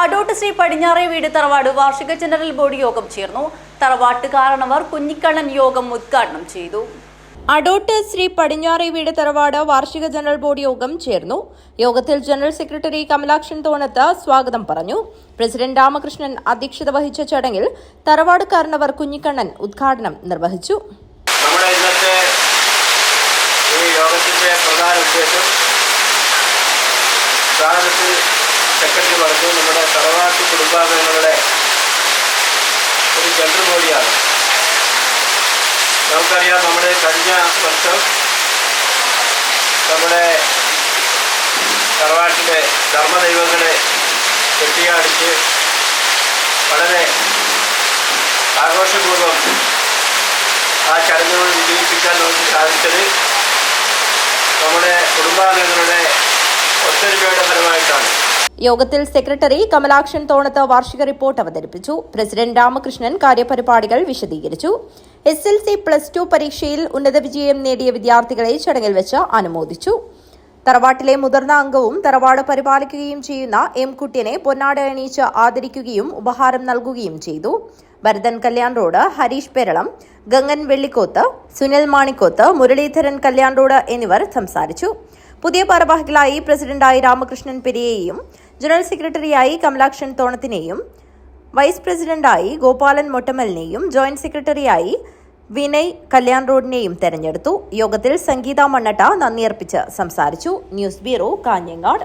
അടോട്ട് ശ്രീ പടിഞ്ഞാറേ വീട് തറവാട് വാർഷിക ജനറൽ ബോഡി യോഗം ചേർന്നു. തറവാട്ട് കാരണവർ കുഞ്ഞിക്കണ്ണൻ യോഗം ഉദ്ഘാടനം ചെയ്തു. അഡോട്ട് ശ്രീ പടിഞ്ഞാറി വീട് തറവാട് വാർഷിക ജനറൽ ബോഡി യോഗം ചേർന്നു. യോഗത്തിൽ ജനറൽ സെക്രട്ടറി കമലാക്ഷൻ തോണത്ത് സ്വാഗതം പറഞ്ഞു. പ്രസിഡന്റ് രാമകൃഷ്ണൻ അധ്യക്ഷത വഹിച്ച ചടങ്ങിൽ തറവാട് കാരണവർ കുഞ്ഞിക്കണ്ണൻ ഉദ്ഘാടനം നിർവഹിച്ചു. നമ്മുടെ ഇന്നത്തെ ഈ യോഗത്തിന്റെ പ്രധാന ഉദ്ദേശം സ്ഥാനത്ത് സെക്രട്ടറി പറഞ്ഞു നമ്മുടെ തറവാട്ട് കുടുംബാംഗങ്ങളുടെ ഒരു ജനറൽ ബോഡിയാണ് നമുക്കറിയാം നമ്മുടെ കഴിഞ്ഞ വർഷം നമ്മുടെ തറവാട്ടിലെ ധർമ്മദൈവങ്ങളെ കെട്ടിയാടിച്ച് വളരെ ആഘോഷപൂർവം ആ ചടങ്ങുകൾ വിജയിപ്പിക്കാൻ നമുക്ക് സാധിച്ചത് നമ്മുടെ കുടുംബാംഗങ്ങളുടെ യോഗത്തിൽ സെക്രട്ടറി കമലാക്ഷൻ തോണത്ത് വാർഷിക റിപ്പോർട്ട് അവതരിപ്പിച്ചു. പ്രസിഡന്റ് രാമകൃഷ്ണൻ കാര്യപരിപാടികൾ വിശദീകരിച്ചു. S L C plus two പരീക്ഷയിൽ ഉന്നത വിജയം നേടിയ വിദ്യാർത്ഥികളെ ചടങ്ങിൽ വെച്ച് അനുമോദിച്ചു. തറവാട്ടിലെ മുതിർന്ന അംഗവും തറവാട് പരിപാലിക്കുകയും ചെയ്യുന്ന എം കുട്ടിയനെ പൊന്നാട അണിയിച്ച് ആദരിക്കുകയും ഉപഹാരം നൽകുകയും ചെയ്തു. ഭരതൻ കല്യാൺ റോഡ് ഹരീഷ് പെരളം ഗംഗൻ വെള്ളിക്കോത്ത് സുനിൽ മാണിക്കോത്ത് മുരളീധരൻ കല്യാൺ റോഡ് എന്നിവർ സംസാരിച്ചു. പുതിയ ഭാരവാഹികളായി പ്രസിഡന്റായി രാമകൃഷ്ണൻ പെരിയെയും ജനറൽ സെക്രട്ടറിയായി കമലാക്ഷൻ തോണത്തിനെയും വൈസ് പ്രസിഡന്റായി ഗോപാലൻ മൊട്ടമലിനെയും ജോയിന്റ് സെക്രട്ടറിയായി വിനയ് കല്യാൺ റോഡിനെയും തെരഞ്ഞെടുത്തു. യോഗത്തിൽ സംഗീത മണ്ണട്ട നന്ദിയർപ്പിച്ച് സംസാരിച്ചു. News bureau Kanhangad.